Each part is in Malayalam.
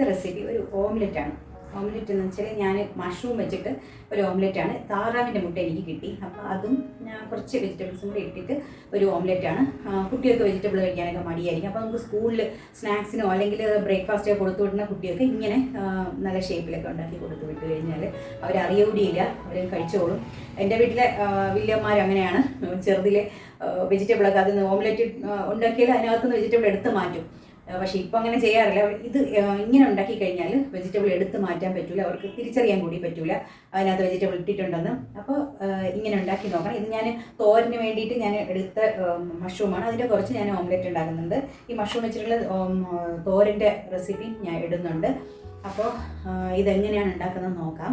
ഇന്നത്തെ റെസിപ്പി ഒരു ഓംലെറ്റ് ആണ്. ഓംലെറ്റ് എന്ന് വെച്ചാൽ ഞാൻ മഷ്റൂം വെച്ചിട്ട് ഒരു ഓംലെറ്റ് ആണ്. താറാവിന്റെ മുട്ട എനിക്ക് കിട്ടി. അപ്പോൾ അതും ഞാൻ കുറച്ച് വെജിറ്റബിൾസും കൂടി ഇട്ടിട്ട് ഒരു ഓംലെറ്റ് ആണ്. കുട്ടികൾക്ക് വെജിറ്റബിൾ കഴിക്കാനൊക്കെ മടിയായിരിക്കും. അപ്പോൾ നമുക്ക് സ്കൂളിൽ സ്നാക്സിനോ അല്ലെങ്കിൽ ബ്രേക്ക്ഫാസ്റ്റോ കൊടുത്തു വിടുന്ന കുട്ടികൾക്ക് ഇങ്ങനെ നല്ല ഷേപ്പിലൊക്കെ ഉണ്ടാക്കി കൊടുത്തു വിട്ട് കഴിഞ്ഞാൽ അവരറിയൂടിയില്ല അവർ കഴിച്ചോളും. എന്റെ വീട്ടിലെ വില്യന്മാർ അങ്ങനെയാണ്. ചെറുതിലെ വെജിറ്റബിളൊക്കെ അതിൽ നിന്ന് ഓംലെറ്റ് ഉണ്ടാക്കിയാൽ അതിനകത്തുനിന്ന് വെജിറ്റബിൾ എടുത്ത് മാറ്റും. പക്ഷേ ഇപ്പം അങ്ങനെ ചെയ്യാറില്ല. ഇത് ഇങ്ങനെ ഉണ്ടാക്കി കഴിഞ്ഞാൽ വെജിറ്റബിൾ എടുത്ത് മാറ്റാൻ പറ്റില്ല അവർക്ക് തിരിച്ചറിയാൻ കൂടി പറ്റില്ല അതിനകത്ത് വെജിറ്റബിൾ ഇട്ടിട്ടുണ്ടെന്ന്. അപ്പോൾ ഇങ്ങനെ ഉണ്ടാക്കി നോക്കണം. ഇത് ഞാൻ തോരന് വേണ്ടിയിട്ട് ഞാൻ എടുത്ത മഷ്റൂമാണ്. അതിന്റെ കുറച്ച് ഞാൻ ഓംലെറ്റ് ഉണ്ടാക്കുന്നുണ്ട്. ഈ മഷ്റൂം വെച്ചിട്ടുള്ള തോരന്റെ റെസിപ്പി ഞാൻ ഇടുന്നുണ്ട്. അപ്പോൾ ഇതെങ്ങനെയാണ് ഉണ്ടാക്കുന്നത് നോക്കാം.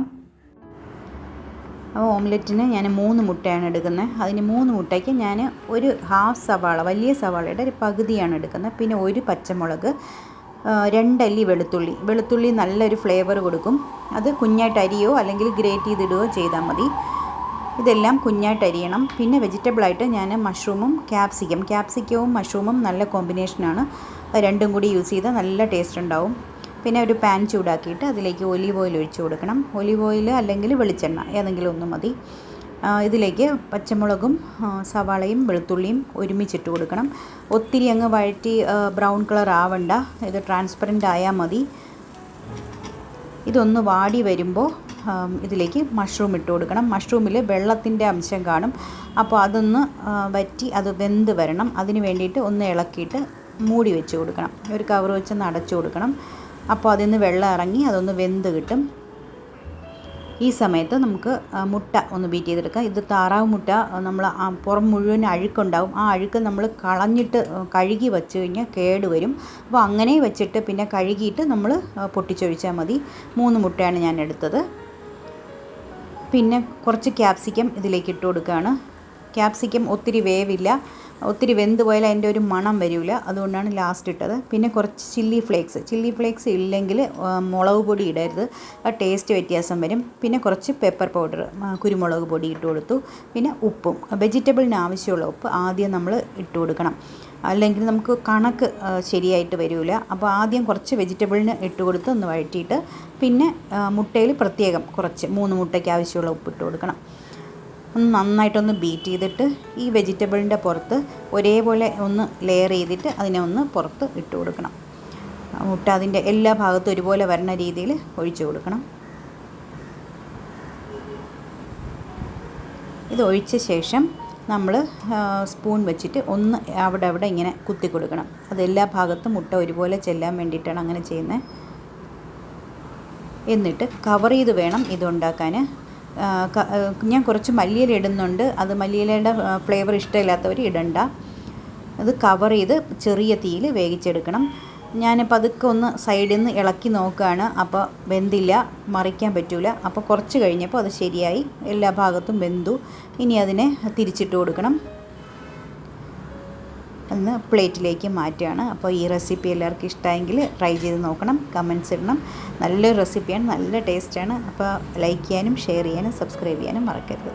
അപ്പോൾ ഓംലെറ്റിന് ഞാൻ മൂന്ന് മുട്ടയാണ് എടുക്കുന്നത്. അതിന് മൂന്ന് മുട്ടയ്ക്ക് ഞാൻ ഒരു ഹാഫ് സവാള വലിയ സവാളയുടെ ഒരു പകുതിയാണ് എടുക്കുന്നത്. പിന്നെ ഒരു പച്ചമുളക് രണ്ടല്ലി വെളുത്തുള്ളി. വെളുത്തുള്ളി നല്ലൊരു ഫ്ലേവർ കൊടുക്കും. അത് കുഞ്ഞായിട്ട് അരിയോ അല്ലെങ്കിൽ ഗ്രേറ്റ് ചെയ്തിടുകയോ ചെയ്താൽ മതി. ഇതെല്ലാം കുഞ്ഞായിട്ട് അരിയണം. പിന്നെ വെജിറ്റബിളായിട്ട് ഞാൻ മഷ്റൂമും ക്യാപ്സിക്കം. ക്യാപ്സിക്കവും മഷ്റൂമും നല്ല കോമ്പിനേഷനാണ്. രണ്ടും കൂടി യൂസ് ചെയ്താൽ നല്ല ടേസ്റ്റ് ഉണ്ടാവും. പിന്നെ ഒരു പാൻ ചൂടാക്കിയിട്ട് അതിലേക്ക് ഒലീവ് ഓയിൽ ഒഴിച്ച് കൊടുക്കണം. ഒലീവ് ഓയിൽ അല്ലെങ്കിൽ വെളിച്ചെണ്ണ ഏതെങ്കിലും ഒന്ന് മതി. ഇതിലേക്ക് പച്ചമുളകും സവാളയും വെളുത്തുള്ളിയും ഒരുമിച്ചിട്ട് കൊടുക്കണം. ഒത്തിരി അങ്ങ് വഴറ്റി ബ്രൗൺ കളർ ആവണ്ട. ഇത് ട്രാൻസ്പെറന്റ് ആയാൽ മതി. ഇതൊന്ന് വാടി വരുമ്പോൾ ഇതിലേക്ക് മഷ്റൂം ഇട്ട് കൊടുക്കണം. മഷ്റൂമിൽ വെള്ളത്തിന്റെ അംശം കാണും. അപ്പോൾ അതൊന്ന് വറ്റി അത് വെന്ത് വരണം. അതിന് വേണ്ടിയിട്ട് ഒന്ന് ഇളക്കിയിട്ട് മൂടി വെച്ച് കൊടുക്കണം. ഒരു കവർ വെച്ചൊന്ന് അടച്ചു കൊടുക്കണം. അപ്പോൾ അതിൽ നിന്ന് വെള്ളം ഇറങ്ങി അതൊന്ന് വെന്ത് കിട്ടും. ഈ സമയത്ത് നമുക്ക് മുട്ട ഒന്ന് ബീറ്റ് ചെയ്തെടുക്കാം. ഇത് താറാവ് മുട്ട നമ്മൾ പുറം മുഴുവൻ അഴുക്കുണ്ടാവും. ആ അഴുക്ക് നമ്മൾ കളഞ്ഞിട്ട് കഴുകി വെച്ച് കഴിഞ്ഞാൽ കേട് വരും. അപ്പോൾ അങ്ങനെ വെച്ചിട്ട് പിന്നെ കഴുകിയിട്ട് നമ്മൾ പൊട്ടിച്ചൊഴിച്ചാൽ മതി. മൂന്ന് മുട്ടയാണ് ഞാൻ എടുത്തത്. പിന്നെ കുറച്ച് ക്യാപ്സിക്കം ഇതിലേക്ക് ഇട്ട് കൊടുക്കുകയാണ്. ക്യാപ്സിക്കം ഒത്തിരി വേവില്ല. ഒത്തിരി വെന്ത് പോയാൽ അതിന്റെ ഒരു മണം വരില്ല അതുകൊണ്ടാണ് ലാസ്റ്റ് ഇട്ടത്. പിന്നെ കുറച്ച് ചില്ലി ഫ്ലേക്സ് ചില്ലി ഫ്ലേക്സ് ഇല്ലെങ്കിൽ മുളക് പൊടി ഇടരുത്. ആ ടേസ്റ്റ് വ്യത്യാസം വരും. പിന്നെ കുറച്ച് പെപ്പർ പൗഡർ കുരുമുളക് പൊടി ഇട്ട് കൊടുത്തു. പിന്നെ ഉപ്പും. വെജിറ്റബിളിന് ആവശ്യമുള്ള ഉപ്പ് ആദ്യം നമ്മൾ ഇട്ട് കൊടുക്കണം. അല്ലെങ്കിൽ നമുക്ക് കണക്ക് ശരിയായിട്ട് വരില്ല അപ്പോൾ ആദ്യം കുറച്ച് വെജിറ്റബിളിന് ഇട്ട് കൊടുത്ത് ഒന്ന് വഴറ്റിയിട്ട് പിന്നെ മുട്ടയിൽ പ്രത്യേകം കുറച്ച് മൂന്ന് മുട്ടയ്ക്ക് ആവശ്യമുള്ള ഉപ്പ് ഇട്ട് കൊടുക്കണം. ഒന്ന് നന്നായിട്ടൊന്ന് ബീറ്റ് ചെയ്തിട്ട് ഈ വെജിറ്റബിളിന്റെ പുറത്ത് ഒരേപോലെ ഒന്ന് ലെയർ ചെയ്തിട്ട് അതിനെ ഒന്ന് പുറത്ത് ഇട്ട് കൊടുക്കണം. മുട്ട അതിന്റെ എല്ലാ ഭാഗത്തും ഒരുപോലെ വരുന്ന രീതിയിൽ ഒഴിച്ചു കൊടുക്കണം. ഇത് ഒഴിച്ച ശേഷം നമ്മൾ സ്പൂൺ വെച്ചിട്ട് ഒന്ന് അവിടെ അവിടെ ഇങ്ങനെ കുത്തി കൊടുക്കണം. അത് എല്ലാ ഭാഗത്തും മുട്ട ഒരുപോലെ ചെല്ലാൻ വേണ്ടിയിട്ടാണ് അങ്ങനെ ചെയ്യുന്നത്. എന്നിട്ട് കവർ ചെയ്ത് വേണം ഇത് ഞാൻ കുറച്ച് മല്ലിയില ഇടുന്നുണ്ട്. അത് മല്ലിയിലയുടെ ഫ്ലേവർ ഇഷ്ടമില്ലാത്തവർ ഇടണ്ട. അത് കവർ ചെയ്ത് ചെറിയ തീയിൽ വേവിച്ചെടുക്കണം. ഞാൻ പതുക്കെ ഒന്ന് സൈഡിൽ നിന്ന് ഇളക്കി നോക്കുകയാണ് അപ്പോൾ വെന്തില്ല മറിക്കാൻ പറ്റൂല. അപ്പോൾ കുറച്ച് കഴിഞ്ഞപ്പോൾ അത് ശരിയായി. എല്ലാ ഭാഗത്തും വെന്തു. ഇനി അതിനെ തിരിച്ചിട്ട് കൊടുക്കണം. ഒന്ന് പ്ലേറ്റിലേക്ക് മാറ്റുകയാണ്. അപ്പോൾ ഈ റെസിപ്പി എല്ലാവർക്കും ഇഷ്ടമായെങ്കിൽ ട്രൈ ചെയ്ത് നോക്കണം കമൻസ് ഇടണം. നല്ലൊരു റെസിപ്പിയാണ് നല്ല ടേസ്റ്റാണ്. അപ്പോൾ ലൈക്ക് ചെയ്യാനും ഷെയർ ചെയ്യാനും സബ്സ്ക്രൈബ് ചെയ്യാനും മറക്കരുത്.